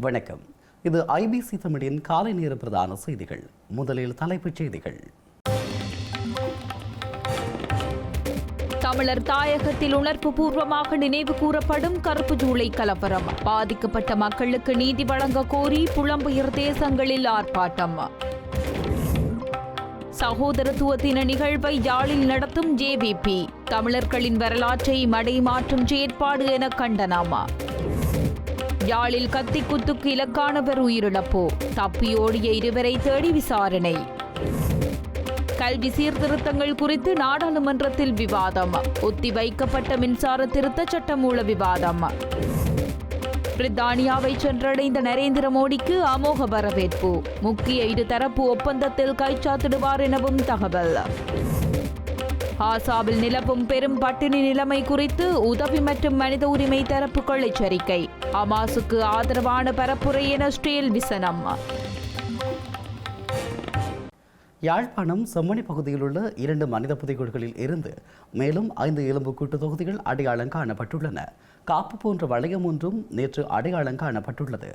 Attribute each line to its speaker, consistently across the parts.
Speaker 1: வணக்கம். இது ஐபிசி தமிழின் காலை நேர பிரதான செய்திகள். முதலில் தலைப்புச் செய்திகள்.
Speaker 2: தமிழர் தாயகத்தில் உணர்வு பூர்வமாக நினைவு கூறப்படும் கருப்பு ஜூலை கலவரம். பாதிக்கப்பட்ட மக்களுக்கு நீதி வழங்க கோரி புலம்பெயர் தேசங்களில் ஆர்ப்பாட்டம். சகோதரத்துவத்தின நிகழ்வை யாழில் நடத்தும் ஜேவிபி தமிழர்களின் வரலாற்றை மடைமாற்றும் செயற்பாடு என கண்டனாமா. யாழில் கத்தி குத்துக்கு இலக்கானவர் உயிரிழப்பு. தப்பியோடிய இருவரை தேடி விசாரணை. கல்வி சீர்திருத்தங்கள் குறித்து நாடாளுமன்றத்தில் விவாதம். ஒத்திவைக்கப்பட்ட மின்சார திருத்த சட்டமூல விவாதம். பிரித்தானியாவை சென்றடைந்த நரேந்திர மோடிக்கு அமோக வரவேற்பு. முக்கிய இருதரப்பு ஒப்பந்தத்தில் கைச்சாத்திடுவார் எனவும் தகவல். ஆசாவில் நிலவும் பெரும் பட்டினி நிலைமை குறித்து உதவி மற்றும் மனித உரிமை தரப்புகள் எச்சரிக்கை. அமாசுக்கு ஆதரவான பரப்புரை என ஸ்டீல் விசனம்
Speaker 1: யாழ்ப்பாணம் செம்மணி பகுதியில் உள்ள இரண்டு மனித புதைகுழிகளில் இருந்து மேலும் ஐந்து எலும்பு கூட்டு தொகுதிகள் அடையாளம் காணப்பட்டுள்ளன. காப்பு போன்ற வளையம் ஒன்றும் நேற்று அடையாளம் காணப்பட்டுள்ளது.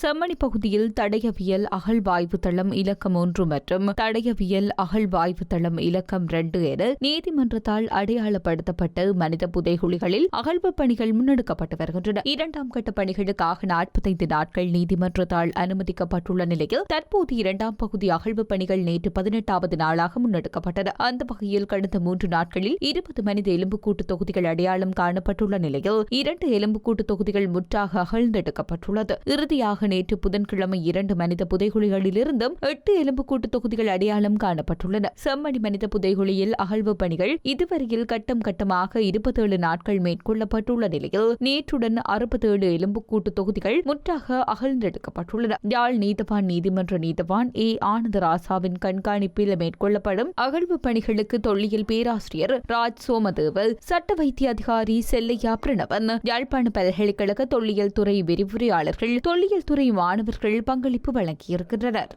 Speaker 2: செம்மணி பகுதியில் தடயவியல் அகழ்வாய்வு தளம் இலக்கம் ஒன்று மற்றும் தடயவியல் அகழ்வாய்வு தளம் இலக்கம் இரண்டு என நீதிமன்றத்தால் அடையாளப்படுத்தப்பட்ட மனித புதைகுழிகளில் அகழ்வு பணிகள் முன்னெடுக்கப்பட்டு வருகின்றன. இரண்டாம் கட்ட பணிகளுக்காக நாற்பத்தைந்து நாட்கள் நீதிமன்றத்தால் அனுமதிக்கப்பட்டுள்ள நிலையில் தற்போது இரண்டாம் பகுதி அகழ்வு பணிகள் நேற்று பதினெட்டாவது நாளாக முன்னெடுக்கப்பட்டன. அந்த வகையில் கடந்த மூன்று நாட்களில் இருபது மனித எலும்புக்கூட்டு தொகுதிகள் அடையாளம் காணப்பட்டுள்ள நிலையில் இரண்டு எலும்புக்கூட்டு தொகுதிகள் முற்றாக அகழ்ந்தெடுக்கப்பட்டுள்ளது. இறுதியாக நேற்று புதன்கிழமை இரண்டு மனித புதைகுழிகளிலிருந்தும் எட்டு எலும்புக்கூட்டு தொகுதிகள் அடையாளம் காணப்பட்டுள்ளன. செம்மணி மனித புதைகுழியில் அகழ்வு பணிகள் இதுவரையில் கட்டம் கட்டமாக இருபத்தேழு நாட்கள் மேற்கொள்ளப்பட்டுள்ள நிலையில் நேற்றுடன் அறுபத்தேழு எலும்புக்கூட்டு தொகுதிகள் முற்றாக அகழ்ந்தெடுக்கப்பட்டுள்ளன. யாழ் நீதவான் நீதிமன்ற நீதவான் ஏ. ஆனந்தராசாவின் கண்காணிப்பில் மேற்கொள்ளப்படும் அகழ்வு பணிகளுக்கு தொல்லியல் பேராசிரியர் ராஜ் சோமதேவல் சட்ட வைத்திய அதிகாரி செல்லையா பிரணவன் யாழ்ப்பாண பல்கலைக்கழக தொல்லியல் துறை விரிவுரையாளர்கள் தொல்லியல் துறை மாணவர்கள் பங்களிப்பு வழங்கியிருக்கின்றனர்.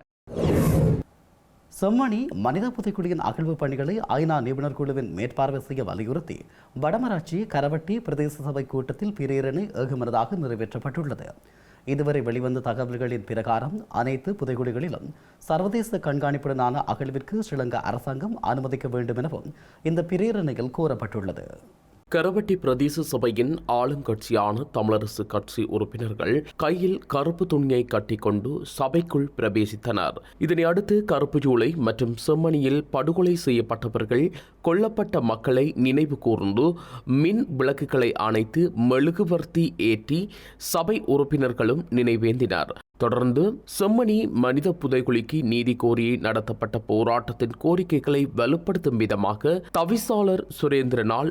Speaker 1: செம்மணி மனித புதைக்குழியின் அகழ்வு பணிகளை ஐநா நிபுணர் குழுவின் மேற்பார்வை செய்ய வலியுறுத்தி வடமராட்சி கரவட்டி பிரதேச சபை கூட்டத்தில் பிரேரணை ஏகமனதாக நிறைவேற்றப்பட்டுள்ளது. இதுவரை வெளிவந்த தகவல்களின் பிரகாரம் அனைத்து புதைகுழிகளிலும் சர்வதேச கண்காணிப்புடனான அகழ்விற்கு ஸ்ரீலங்கா அரசாங்கம் அனுமதிக்க வேண்டும் எனவும் இந்த பிரேரணையில் கூறப்பட்டுள்ளது
Speaker 3: கரவட்டி பிரதேச சபையின் ஆளுங்கட்சியான தமிழரசு கட்சி உறுப்பினர்கள் கையில் கருப்பு துணியை கட்டிக்கொண்டு சபைக்குள் பிரவேசித்தனர். இதனை அடுத்து கருப்பு ஜூலை மற்றும் செம்மணியில் படுகொலை செய்யப்பட்டவர்கள் கொல்லப்பட்ட மக்களை நினைவு கூர்ந்து மின் விளக்குகளை அணைத்து மெழுகுவர்த்தி ஏற்றி சபை உறுப்பினர்களும் நினைவேந்தினர். தொடர்ந்து செம்மணி மனித புதைகுழிக்கு நீதி கோரி நடத்தப்பட்ட போராட்டத்தின் கோரிக்கைகளை வலுப்படுத்தும் விதமாக தவிசாளர் சுரேந்திரனால்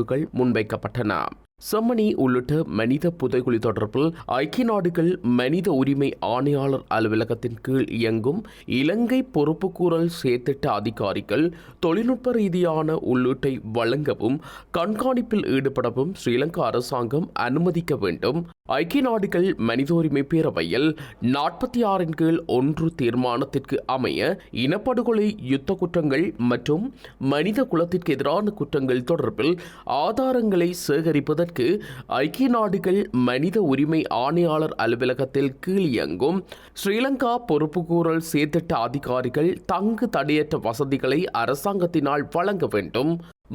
Speaker 3: ஆய்வுகள் முன்வைக்கப்பட்டன. செம்மணி உள்ளிட்ட மனித புதைகுழி தொடர்பில் ஐக்கிய நாடுகள் மனித உரிமை ஆணையாளர் அலுவலகத்தின் கீழ் இயங்கும் இலங்கை பொறுப்புக்கூறல் சேர்த்திட்ட அதிகாரிகள் தொழில்நுட்ப ரீதியான உள்ளீட்டை வழங்கவும் கண்காணிப்பில் ஈடுபடவும் ஸ்ரீலங்கா அரசாங்கம் அனுமதிக்க வேண்டும். ஐக்கிய நாடுகள் மனித உரிமை பேரவையில் நாற்பத்தி ஆறின் கீழ் ஒன்று தீர்மானத்திற்கு அமைய இனப்படுகொலை யுத்த குற்றங்கள் மற்றும் மனித குலத்திற்கு எதிரான குற்றங்கள் தொடர்பில் ஆதாரங்களை சேகரிப்பதற்கு ஐக்கிய நாடுகள் மனித உரிமை ஆணையாளர் அலுவலகத்தில் கீழ் இயங்கும் ஸ்ரீலங்கா பொறுப்புக்கூறல் சீர்திட்ட அதிகாரிகள் தங்கு தடையற்ற வசதிகளை அரசாங்கத்தினால் வழங்க வேண்டும்.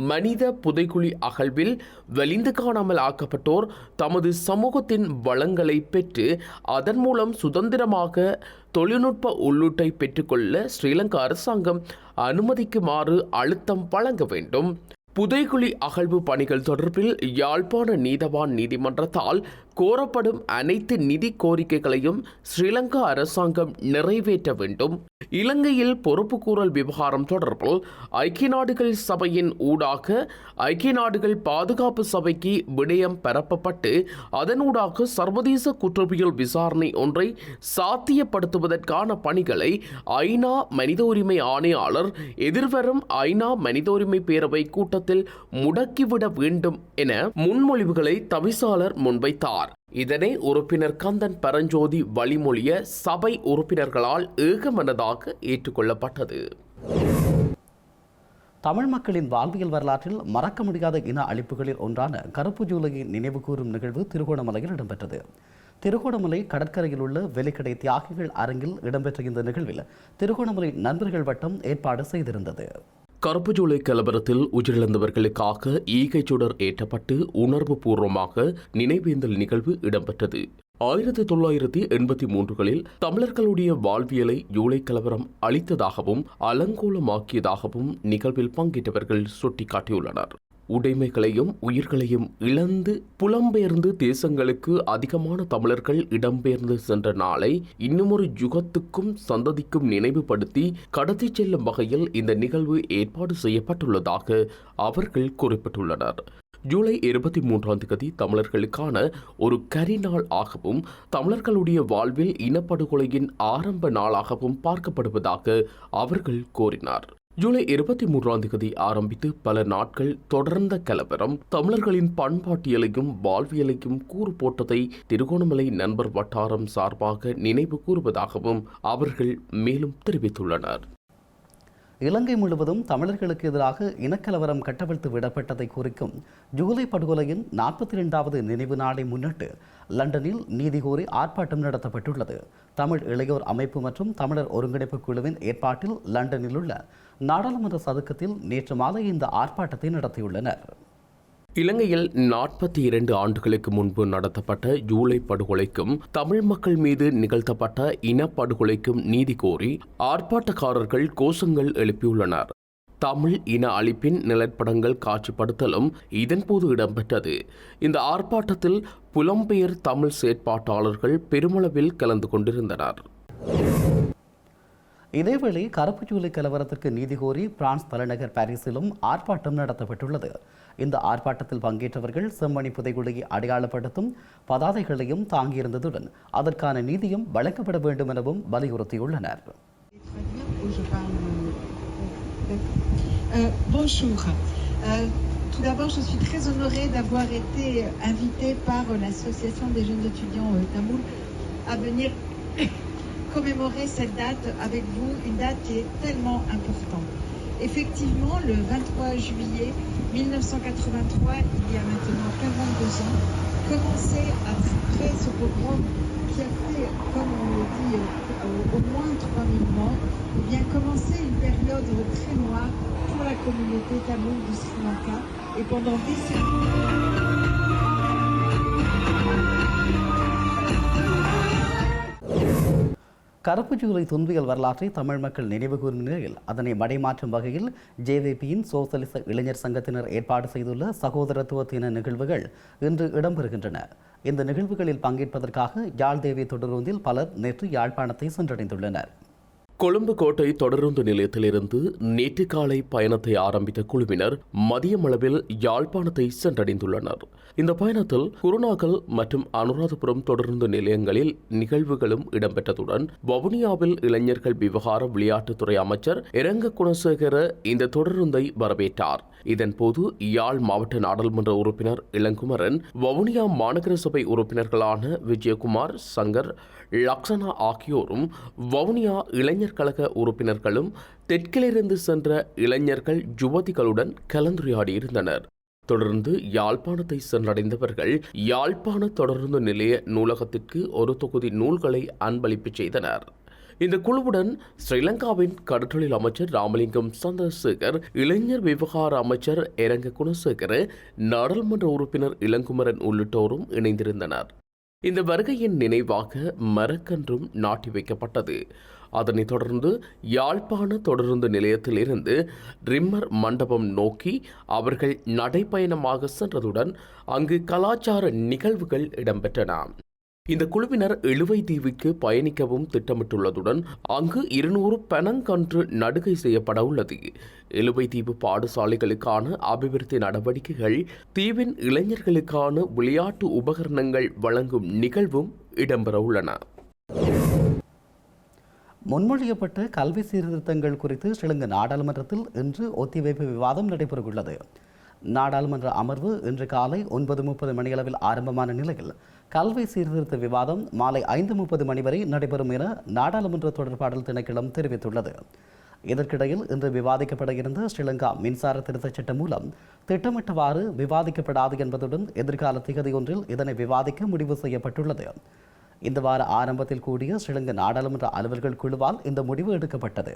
Speaker 3: மனித புதைக்குழி அகழ்வில் வெளிந்து காணாமல் ஆக்கப்பட்டோர் தமது சமூகத்தின் வளங்களை பெற்று அதன் மூலம் சுதந்திரமாக தொழில்நுட்ப உள்ளூட்டை பெற்றுக்கொள்ள ஸ்ரீலங்கா அரசாங்கம் அனுமதிக்குமாறு அழுத்தம் வழங்க வேண்டும். புதைகுழி அகழ்வு பணிகள் தொடர்பில் யாழ்ப்பாண நீதவான் நீதிமன்றத்தால் கோரப்படும் அனைத்து நிதி கோரிக்கைகளையும் ஸ்ரீலங்கா அரசாங்கம் நிறைவேற்ற வேண்டும். இலங்கையில் பொறுப்புக்கூறல் விவகாரம் தொடர்பில் ஐக்கிய நாடுகள் சபையின் ஊடாக ஐக்கிய நாடுகள் பாதுகாப்பு சபைக்கு விடயம் பரப்பப்பட்டு அதனூடாக சர்வதேச குற்றவியல் விசாரணை ஒன்றை சாத்தியப்படுத்துவதற்கான பணிகளை ஐநா மனித உரிமை ஆணையாளர் எதிர்வரும் ஐநா மனித உரிமை பேரவை கூட்டத்தில் முடக்கிவிட வேண்டும் என முன்மொழிவுகளை தவிசாளர் முன்வைத்தார். இதனை உறுப்பினர் கந்தன் பரஞ்சோதி வழிமொழிய சபை உறுப்பினர்களால் ஏகமனதாக ஏற்றுக்கொள்ளப்பட்டது.
Speaker 1: தமிழ் மக்களின் வாழ்வியல் வரலாற்றில் மறக்க முடியாத இன அழிப்புகளில் ஒன்றான கருப்பு ஜூலையை நினைவு கூறும் நிகழ்வு திருகோணமலையில் இடம்பெற்றது. திருகோணமலை கடற்கரையில் உள்ள வெலிக்கடை தியாகிகள் அரங்கில் இடம்பெற்ற இந்த நிகழ்வில் திருகோணமலை நண்பர்கள் வட்டம் ஏற்பாடு செய்திருந்தது.
Speaker 3: கருப்பு ஜூலை கலவரத்தில் உயிரிழந்தவர்களுக்காக ஈகை சுடர் ஏற்றப்பட்டு உணர்வு பூர்வமாக நினைவேந்தல் நிகழ்வு இடம்பெற்றது. ஆயிரத்தி தொள்ளாயிரத்தி எண்பத்தி மூன்றுகளில் தமிழர்களுடைய வாழ்வியலை ஜூலை கலவரம் அளித்ததாகவும் அலங்கோலமாக்கியதாகவும் நிகழ்வில் பங்கேற்றவர்கள் சுட்டிக்காட்டியுள்ளனர். உடைமைகளையும் உயிர்களையும் இழந்து புலம்பெயர்ந்து தேசங்களுக்கு அதிகமான தமிழர்கள் இடம்பெயர்ந்து சென்ற நாளை இன்னுமொரு யுகத்துக்கும் சந்ததிக்கும் நினைவுபடுத்தி கடத்திச் செல்லும் வகையில் இந்த நிகழ்வு ஏற்பாடு செய்யப்பட்டுள்ளதாக அவர்கள் குறிப்பிட்டுள்ளனர். ஜூலை இருபத்தி மூன்றாம் தேதி தமிழர்களுக்கான ஒரு கரி நாள் ஆகவும் தமிழர்களுடைய வாழ்வில் இனப்படுகொலையின் ஆரம்ப நாளாகவும் பார்க்கப்படுவதாக அவர்கள் கோரினார் ஜூலை இருபத்தி மூன்றாம் தேதி ஆரம்பித்து பல நாட்கள் தொடர்ந்த கலவரம் தமிழர்களின் பண்பாட்டியலையும் வாழ்வியலையும் கூறு போட்டதை திருகோணமலை நண்பர் வட்டாரம் சார்பாக நினைவு கூறுவதாகவும் அவர்கள் மேலும் தெரிவித்துள்ளனர்.
Speaker 1: இலங்கை முழுவதும் தமிழர்களுக்கு எதிராக இனக்கலவரம் கட்டவிழ்த்து விடப்பட்டதை குறிக்கும் ஜூலை படுகொலையின் நாற்பத்தி இரண்டாவது நினைவு நாளை முன்னிட்டு லண்டனில் நீதி கோரி ஆர்ப்பாட்டம் நடத்தப்பட்டுள்ளது. தமிழ் இளையோர் அமைப்பு மற்றும் தமிழர் ஒருங்கிணைப்பு குழுவின் ஏற்பாட்டில் லண்டனில் உள்ள நாடாளுமன்ற சதுக்கத்தில் நேற்று மாலை இந்த ஆர்ப்பாட்டத்தை நடத்தியுள்ளனர்.
Speaker 3: இலங்கையில் நாற்பத்தி இரண்டு ஆண்டுகளுக்கு முன்பு நடத்தப்பட்ட ஜூலை படுகொலைக்கும் தமிழ் மக்கள் மீது நிகழ்த்தப்பட்ட இனப்படுகொலைக்கும் நீதி கோரி ஆர்ப்பாட்டக்காரர்கள் கோஷங்கள் எழுப்பியுள்ளனர். தமிழ் இன அழிப்பின் நிலப்படங்கள் காட்சிப்படுத்தலும் இதன்போது இடம்பெற்றது. இந்த ஆர்ப்பாட்டத்தில் புலம்பெயர் தமிழ் செயற்பாட்டாளர்கள் பெருமளவில் கலந்து கொண்டிருந்தனர்.
Speaker 1: இதேவேளை கருப்பு ஜூலை கலவரத்திற்கு நீதி கோரி பிரான்ஸ் தலைநகர் பாரிஸிலும் ஆர்ப்பாட்டம் நடத்தப்பட்டுள்ளது. இந்த ஆர்ப்பாட்டத்தில் பங்கேற்றவர்கள் செம்மணி புதைகுழியை அடையாளப்படுத்தும் பதாதைகளையும் தாங்கியிருந்ததுடன் அதற்கான நீதியும் வழங்கப்பட வேண்டும் எனவும் வலியுறுத்தியுள்ளனர்.
Speaker 4: Euh, euh, tout d'abord, je suis très honorée d'avoir été invitée par l'Association des jeunes étudiants euh, Tamoul à venir commémorer cette date avec vous, une date qui est tellement importante. Effectivement, le 23 juillet 1983, il y a maintenant 42 ans, commençait après ce pogrom qui a fait, comme on le dit, euh, au, moins 3000 morts, eh bien commencer une période très noire pour la communauté tamoule du Sri Lanka. Et pendant des décennies,
Speaker 1: கருப்பு ஜூலை துன்பியல் வரலாற்றை தமிழ் மக்கள் நினைவு கூறும் நிலையில் அதனை மடைமாற்றும் வகையில் ஜேவிபியின் சோசலிச இளைஞர் சங்கத்தினர் ஏற்பாடு செய்துள்ள சகோதரத்துவத்தின நிகழ்வுகள் இன்று இடம்பெறுகின்றன. இந்த நிகழ்வுகளில் பங்கேற்பதற்காக யாழ் தேவி பலர் நேற்று யாழ்ப்பாணத்தை சென்றடைந்துள்ளனர்.
Speaker 3: கொழும்பு கோட்டை தொடருந்து நிலையத்திலிருந்து நேற்று காலை பயணத்தை ஆரம்பித்த குழுவினர் மதியமளவில் யாழ்ப்பாணத்தை சென்றடைந்துள்ளனர். இந்த பயணத்தில் குருநாகல் மற்றும் அனுராதபுரம் தொடருந்து நிலையங்களில் நிகழ்வுகளும் இடம்பெற்றதுடன் வவுனியாவில் இளைஞர்கள் விவகார விளையாட்டுத்துறை அமைச்சர் இரங்க குணசேகர இந்த தொடருந்தை வரவேற்றார். இதன்போது யாழ் மாவட்ட நாடாளுமன்ற உறுப்பினர் இளங்குமரன் வவுனியா மாநகர சபை உறுப்பினர்களான விஜயகுமார் சங்கர் லக்ஷனா ஆகியோரும் வவுனியா இளைஞர் கழக உறுப்பினர்களும் தெற்கிலிருந்து சென்ற இளைஞர்கள் யுவதிகளுடன் கலந்துரையாடியிருந்தனர் தொடர்ந்து யாழ்ப்பாணத்தை சென்றடைந்தவர்கள் யாழ்ப்பாண தொடர்ந்து நிலைய நூலகத்திற்கு ஒரு தொகுதி நூல்களை அன்பளிப்பு செய்தனர். இந்த குழுவுடன் ஸ்ரீலங்காவின் கடற்றொழில் அமைச்சர் ராமலிங்கம் சந்திரசேகர் இளைஞர் விவகார அமைச்சர் இரங்க குணசேகர் நாடாளுமன்ற உறுப்பினர் இளங்குமரன் உள்ளிட்டோரும் இணைந்திருந்தனர். இந்த வருகையின் நினைவாக மரக்கன்றும் நாட்டி வைக்கப்பட்டது. அதனைத் தொடர்ந்து யாழ்ப்பாண தொடருந்து நிலையத்திலிருந்து ரிம்மர் மண்டபம் நோக்கி அவர்கள் நடைப்பயணமாக சென்றதுடன் அங்கு கலாச்சார நிகழ்வுகள் இடம்பெற்றன. இந்த குழுவினர் இழுவை தீவுக்கு பயணிக்கவும் திட்டமிட்டுள்ளதுடன் அங்கு இருநூறு பனங்கன்று நடுகை செய்யப்பட உள்ளது. இழுவை தீவு பாடசாலைகளுக்கான அபிவிருத்தி நடவடிக்கைகள் தீவின் இளைஞர்களுக்கான விளையாட்டு உபகரணங்கள் வழங்கும் நிகழ்வும் இடம்பெற உள்ளன.
Speaker 1: முன்மொழியப்பட்ட கல்வி சீர்திருத்தங்கள் குறித்து ஸ்ரீலங்கா நாடாளுமன்றத்தில் இன்று ஒத்திவைப்பு விவாதம் நடைபெறவுள்ளது. நாடாளுமன்ற அமர்வு இன்று காலை ஒன்பது முப்பது மணியளவில் ஆரம்பமான நிலையில் கல்வி சீர்திருத்த விவாதம் மாலை ஐந்து முப்பது மணி வரை நடைபெறும் என நாடாளுமன்ற தொடர்பாடல் திணைக்களம் தெரிவித்துள்ளது. இதற்கிடையில் இன்று விவாதிக்கப்பட இருந்த ஸ்ரீலங்கா மின்சார திருத்தச் சட்டம் மூலம் திட்டமிட்டவாறு விவாதிக்கப்படாது என்பதுடன் எதிர்கால திகதி ஒன்றில் இதனை விவாதிக்க முடிவு செய்யப்பட்டுள்ளது. இந்த வார ஆரம்பத்தில் கூடிய ஸ்ரீலங்கா நாடாளுமன்ற அலுவல்கள் குழுவால் இந்த முடிவு எடுக்கப்பட்டது.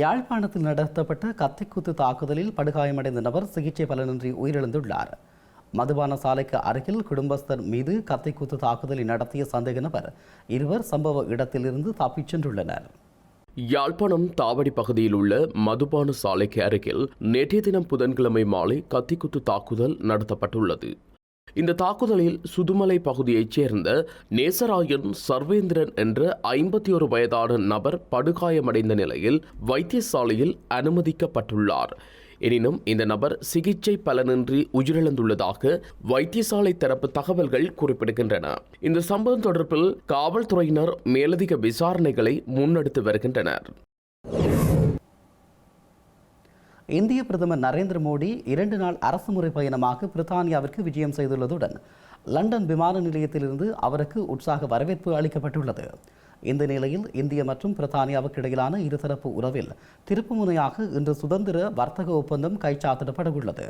Speaker 1: யாழ்ப்பாணத்தில் நடத்தப்பட்ட கத்திக்குத்து தாக்குதலில் படுகாயமடைந்த நபர் சிகிச்சை பலனின்றி உயிரிழந்துள்ளார். மதுபான சாலைக்கு அருகில் குடும்பஸ்தர் மீது கத்திக்குத்து தாக்குதலை நடத்திய சந்தேக நபர் இருவர் சம்பவ இடத்திலிருந்து தப்பிச் சென்றுள்ளனர்.
Speaker 3: யாழ்ப்பாணம் தாவடி பகுதியில் உள்ள மதுபான சாலைக்கு அருகில் நேற்றைய தினம் புதன்கிழமை மாலை கத்திக்குத்து தாக்குதல் நடத்தப்பட்டுள்ளது. இந்த தாக்குதலில் சுதுமலை பகுதியைச் சேர்ந்த நேசராயன் சர்வேந்திரன் என்ற ஐம்பத்தி ஒரு வயதான நபர் படுகாயமடைந்த நிலையில் வைத்தியசாலையில் அனுமதிக்கப்பட்டுள்ளார். எனினும் இந்த நபர் சிகிச்சை பலனின்றி உயிரிழந்துள்ளதாக வைத்தியசாலை தரப்பு தகவல்கள் குறிப்பிடுகின்றன. இந்த சம்பவம் தொடர்பில் காவல்துறையினர் மேலதிக விசாரணைகளை முன்னெடுத்து வருகின்றனர்.
Speaker 1: இந்திய பிரதமர் நரேந்திர மோடி இரண்டு நாள் அரசுமுறை பயணமாக பிரித்தானியாவிற்கு விஜயம் செய்துள்ளதுடன் லண்டன் விமான நிலையத்திலிருந்து அவருக்கு உற்சாக வரவேற்பு அளிக்கப்பட்டுள்ளது. இந்த நிலையில் இந்திய மற்றும் பிரித்தானியாவுக்கு இடையிலான இருதரப்பு உறவில் திருப்புமுனையாக இன்று சுதந்திர வர்த்தக ஒப்பந்தம் கைச்சாத்திடப்பட உள்ளது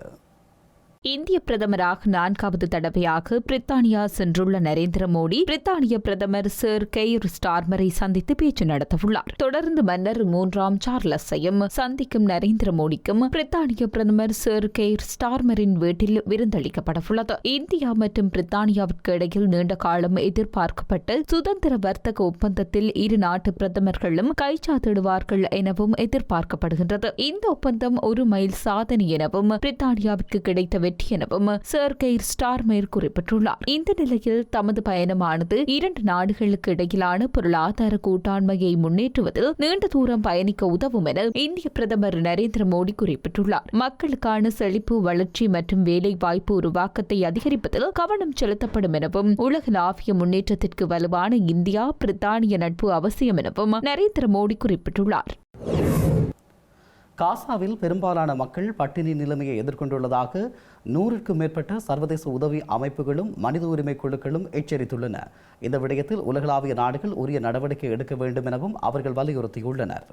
Speaker 2: இந்திய பிரதமராக நான்காவது தடவையாக பிரித்தானியா சென்றுள்ள நரேந்திர மோடி பிரித்தானிய பிரதமர் சர் கெய்ர் ஸ்டார்மரை சந்தித்து பேச்சு நடத்தவுள்ளார். தொடர்ந்து மன்னர் மூன்றாம் சார்லஸையும் சந்திக்கும் நரேந்திர மோடிக்கும் பிரித்தானிய பிரதமர் சர் கெய்ர் ஸ்டார்மரின் வீட்டில் விருந்தளிக்கப்படவுள்ளது. இந்தியா மற்றும் பிரித்தானியாவிற்கு இடையில் நீண்ட காலம் எதிர்பார்க்கப்பட்ட சுதந்திர வர்த்தக ஒப்பந்தத்தில் இரு நாட்டு பிரதமர்களும் கைச்சாத்திடுவார்கள் எனவும் எதிர்பார்க்கப்படுகின்றது. இந்த ஒப்பந்தம் ஒரு மைல் சாதனை எனவும் பிரித்தானியாவிற்கு கிடைத்த வெற்றி எனவும் சர் கெய்ர் ஸ்டார்மேர் குறிப்பிட்டுள்ளார். இந்த நிலையில் தமது பயணமானது இரண்டு நாடுகளுக்கு இடையிலான பொருளாதார கூட்டாண்மையை முன்னேற்றுவதில் நீண்ட தூரம் பயணிக்க உதவும் என இந்திய பிரதமர் நரேந்திர மோடி குறிப்பிட்டுள்ளார். மக்களுக்கான செழிப்பு வளர்ச்சி மற்றும் வேலை வாய்ப்பு உருவாக்கத்தை அதிகரிப்பதில் கவனம் செலுத்தப்படும் எனவும் உலகளாவிய முன்னேற்றத்திற்கு வலுவான இந்தியா பிரித்தானிய நட்பு அவசியம் எனவும் நரேந்திர மோடி குறிப்பிட்டுள்ளார்.
Speaker 1: காசாவில் பெரும்பாலான மக்கள் பட்டினி நிலைமையை எதிர்கொண்டுள்ளதாக நூறுக்கும் மேற்பட்ட சர்வதேச உதவி அமைப்புகளும் மனித உரிமை குழுக்களும் எச்சரித்துள்ளன. இந்த விடயத்தில் உலகளாவிய நாடுகள் உரிய நடவடிக்கை எடுக்க வேண்டும் எனவும் அவர்கள் வலியுறுத்தியுள்ளனர்.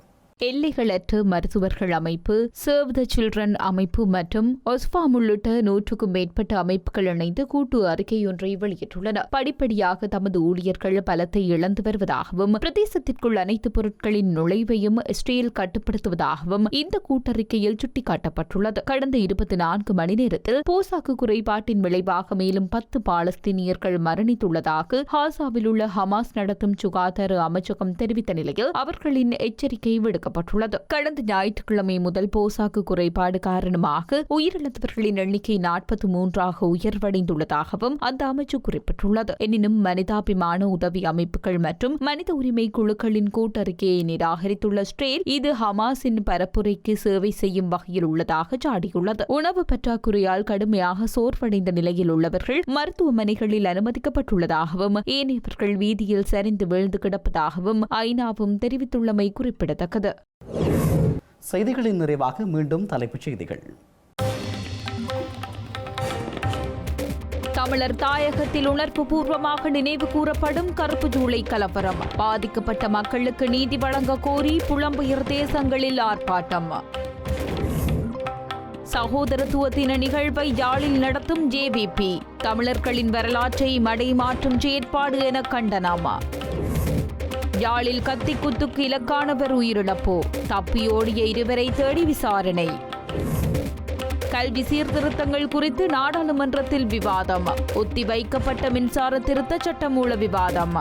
Speaker 2: எல்லைகளற்ற மருத்துவர்கள் அமைப்பு சேவ் த சில்ட்ரன் அமைப்பு மற்றும் ஒஸ்பாம் உள்ளிட்ட நூற்றுக்கும் மேற்பட்ட அமைப்புகள் இணைந்து கூட்டு அறிக்கையொன்றை வெளியிட்டுள்ளன. படிப்படியாக தமது ஊழியர்கள் பலத்தை இழந்து வருவதாகவும் பிரதேசத்திற்குள் அனைத்து பொருட்களின் நுழைவையும் இஸ்ரேல் கட்டுப்படுத்துவதாகவும் இந்த கூட்டறிக்கையில் சுட்டிக்காட்டப்பட்டுள்ளது. கடந்த இருபத்தி நான்கு மணி நேரத்தில் போசாக்கு குறைபாட்டின் விளைவாக மேலும் பத்து பாலஸ்தீனியர்கள் மரணித்துள்ளதாக ஹாசாவில் உள்ள ஹமாஸ் நடத்தும் சுகாதார அமைச்சகம் தெரிவித்த நிலையில் அவர்களின் எச்சரிக்கை விடுக்கப்பட்டுள்ளது. கடந்த ஞாயிற்றுக்கிழமை முதல் போசாக்கு குறைபாடு காரணமாக உயிரிழந்தவர்களின் எண்ணிக்கை நாற்பத்தி மூன்றாக உயர்வடைந்துள்ளதாகவும் அந்த அமைச்சு குறிப்பிட்டுள்ளது. எனினும் மனிதாபிமான உதவி அமைப்புகள் மற்றும் மனித உரிமை குழுக்களின் கூட்டறிக்கையை நிராகரித்துள்ள ஸ்ட்ரேல் இது ஹமாஸின் பரப்புரை பரப்புரைக்கு சேவை செய்யும் வகையில் உள்ளதாக சாடியுள்ளது. உணவு பற்றாக்குறையால் கடுமையாக சோர்வடைந்த நிலையில் உள்ளவர்கள் மருத்துவமனைகளில் அனுமதிக்கப்பட்டுள்ளதாகவும் ஏனையவர்கள் வீதியில் சரிந்து வீழ்ந்து கிடப்பதாகவும் ஐநாவும் தெரிவித்துள்ளமை குறிப்பிடத்தக்கது.
Speaker 1: செய்திகளின் நிறைவாக மீண்டும் தலைப்புச் செய்திகள்.
Speaker 2: தமிழர் தாயகத்தில் உணர்வு பூர்வமாக நினைவு கூறப்படும் கருப்பு ஜூலை கலவரம். பாதிக்கப்பட்ட மக்களுக்கு நீதி வழங்க கோரி புலம்பெயர் தேசங்களில் ஆர்ப்பாட்டம். சகோதரத்துவத்தின நிகழ்வை யாழில் நடத்தும் ஜேவிபி. தமிழர்களின் வரலாற்றை மடைமாற்றும் செயற்பாடு என கண்டனம். யாழில் கத்தி குத்துக்கு இலக்கானவர் உயிரிழப்பு. தப்பியோடிய இருவரை தேடி விசாரணை. கல்வி சீர்திருத்தங்கள் குறித்து நாடாளுமன்றத்தில் விவாதம். ஒத்திவைக்கப்பட்ட மின்சார திருத்த சட்டமூல விவாதம்.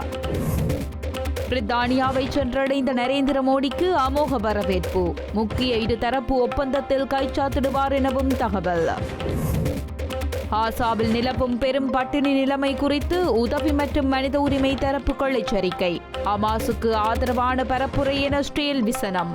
Speaker 2: பிரித்தானியாவை சென்றடைந்த நரேந்திர மோடிக்கு அமோக வரவேற்பு. முக்கிய இருதரப்பு ஒப்பந்தத்தில் கைச்சாத்திடுவார் எனவும் தகவல். ஆசாவில் நிலவும் பெரும் பட்டினி நிலைமை குறித்து உதவி மற்றும் மனித உரிமை தரப்புகள் எச்சரிக்கை. அமாசுக்கு ஆதரவான பரப்புரை என ஸ்டீல் விசனம்.